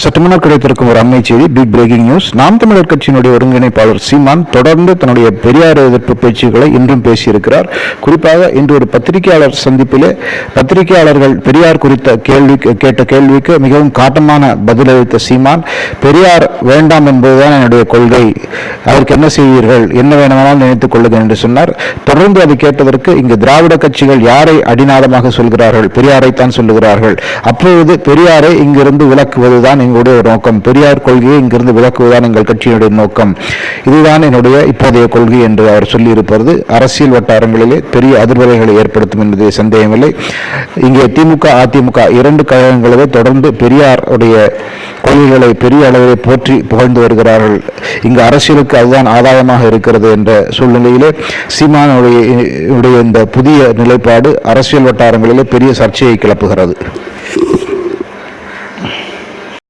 சற்றுமுன்னர் கிடைத்திருக்கும் ஒரு அண்மை செய்தி பிக் பிரேக்கிங் நியூஸ் நாம் தமிழர் கட்சியினுடைய ஒருங்கிணைப்பாளர் சீமான் தொடர்ந்து தன்னுடைய பெரியார் எதிர்ப்பு பேச்சுக்களை இன்றும் பேசியிருக்கிறார். குறிப்பாக இன்று ஒரு பத்திரிகையாளர் சந்திப்பிலே பத்திரிகையாளர்கள் பெரியார் குறித்த கேள்வி கேட்ட கேள்விக்கு மிகவும் காட்டமான பதிலளித்த சீமான் பெரியார் வேண்டாம் என்பதுதான் என்னுடைய கொள்கை. அதற்கு என்ன செய்வீர்கள்? என்ன வேணுமானால் நினைத்துக் கொள்ளுங்கள் என்று சொன்னார். தொடர்ந்து அதை கேட்டதற்கு இங்கு திராவிட கட்சிகள் யாரை அடிநாதமாக சொல்கிறார்கள்? பெரியாரைத்தான் சொல்லுகிறார்கள். அப்பொழுது பெரியாரை இங்கிருந்து இதுதான் எங்களுடைய ஒரு நோக்கம் பெரியார் கொள்கையை இங்கிருந்து விளக்குவதுதான் எங்கள் கட்சியினுடைய நோக்கம். இதுதான் என்னுடைய இப்போதைய கொள்கை என்று அவர் சொல்லியிருப்பது. அரசியல் வட்டாரங்களிலே பெரிய அதிர்வலைகளை ஏற்படுத்தும் என்பது சந்தேகமில்லை. இங்கே திமுக அதிமுக இரண்டு கழகங்களவே தொடர்ந்து பெரியாருடைய கொள்கைகளை பெரிய அளவிலே போற்றி புகழ்ந்து வருகிறார்கள். இங்கு அரசியலுக்கு அதுதான் ஆதாயமாக இருக்கிறது என்ற சூழ்நிலையிலே சீமானுடைய உடைய இந்த புதிய நிலைப்பாடு அரசியல் வட்டாரங்களிலே பெரிய சர்ச்சையை கிளப்புகிறது.